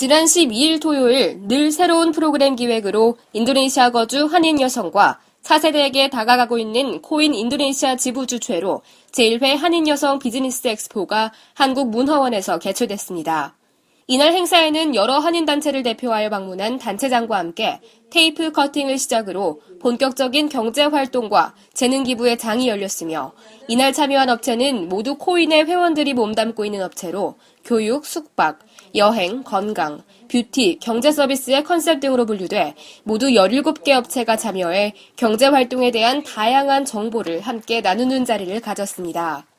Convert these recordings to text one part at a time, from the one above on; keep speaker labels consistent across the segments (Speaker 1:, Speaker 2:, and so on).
Speaker 1: 지난 12일 토요일 늘 새로운 프로그램 기획으로 인도네시아 거주 한인 여성과 차세대에게 다가가고 있는 코인 인도네시아 지부 주최로 제1회 한인 여성 비즈니스 엑스포가 한국 문화원에서 개최됐습니다. 이날 행사에는 여러 한인단체를 대표하여 방문한 단체장과 함께 테이프 커팅을 시작으로 본격적인 경제 활동과 재능 기부의 장이 열렸으며 이날 참여한 업체는 모두 코인의 회원들이 몸담고 있는 업체로 교육, 숙박, 여행, 건강, 뷰티, 경제 서비스의 컨셉 등으로 분류돼 모두 17개 업체가 참여해 경제 활동에 대한 다양한 정보를 함께 나누는 자리를 가졌습니다.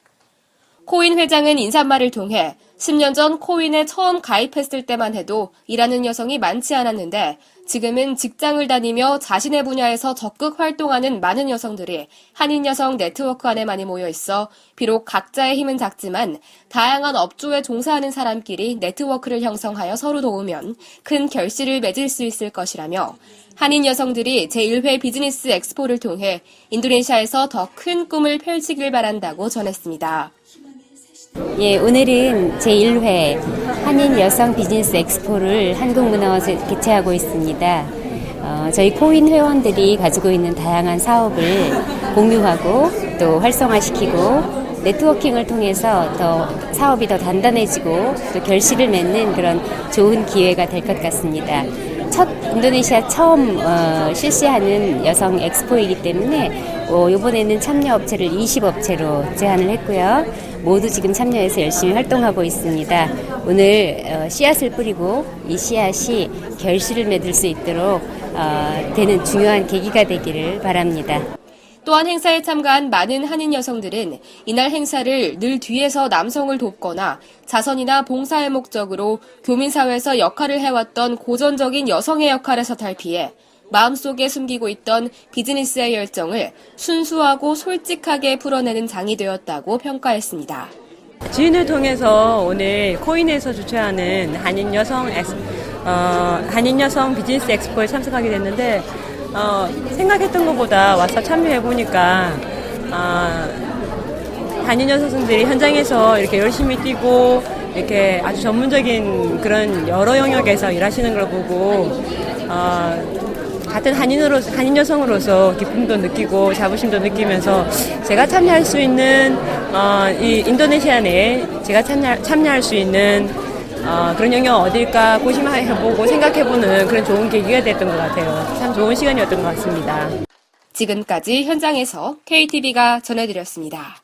Speaker 1: 코인 회장은 인사말을 통해 10년 전 코인에 처음 가입했을 때만 해도 일하는 여성이 많지 않았는데 지금은 직장을 다니며 자신의 분야에서 적극 활동하는 많은 여성들이 한인 여성 네트워크 안에 많이 모여 있어 비록 각자의 힘은 작지만 다양한 업종에 종사하는 사람끼리 네트워크를 형성하여 서로 도우면 큰 결실을 맺을 수 있을 것이라며 한인 여성들이 제1회 비즈니스 엑스포를 통해 인도네시아에서 더 큰 꿈을 펼치길 바란다고 전했습니다.
Speaker 2: 예, 오늘은 제1회 한인 여성 비즈니스 엑스포를 한국문화원에서 개최하고 있습니다. 어, 저희 코인 회원들이 가지고 있는 다양한 사업을 공유하고 또 활성화시키고 네트워킹을 통해서 더 사업이 더 단단해지고 또 결실을 맺는 그런 좋은 기회가 될 것 같습니다. 첫 인도네시아 처음 어, 실시하는 여성 엑스포이기 때문에 어, 이번에는 참여 업체를 20업체로 제한을 했고요. 모두 지금 참여해서 열심히 활동하고 있습니다. 오늘 어, 씨앗을 뿌리고 이 씨앗이 결실을 맺을 수 있도록 어, 되는 중요한 계기가 되기를 바랍니다.
Speaker 1: 또한 행사에 참가한 많은 한인 여성들은 이날 행사를 늘 뒤에서 남성을 돕거나 자선이나 봉사의 목적으로 교민사회에서 역할을 해왔던 고전적인 여성의 역할에서 탈피해 마음속에 숨기고 있던 비즈니스의 열정을 순수하고 솔직하게 풀어내는 장이 되었다고 평가했습니다.
Speaker 3: 지인을 통해서 오늘 코인에서 주최하는 한인 여성 어, 한인 여성 비즈니스 엑스포에 참석하게 됐는데 어, 생각했던 것보다 와서 참여해 보니까 어, 한인 여성들이 현장에서 이렇게 열심히 뛰고 이렇게 아주 전문적인 그런 여러 영역에서 일하시는 걸 보고 어, 같은 한인으로 한인 여성으로서 기쁨도 느끼고 자부심도 느끼면서 제가 참여할 수 있는 어, 이 인도네시아 내에 제가 참여, 참여할 수 있는 어, 그런 영역 어딜까 고심해보고 생각해보는 그런 좋은 계기가 됐던 것 같아요. 참 좋은 시간이었던 것 같습니다.
Speaker 1: 지금까지 현장에서 KTV가 전해드렸습니다.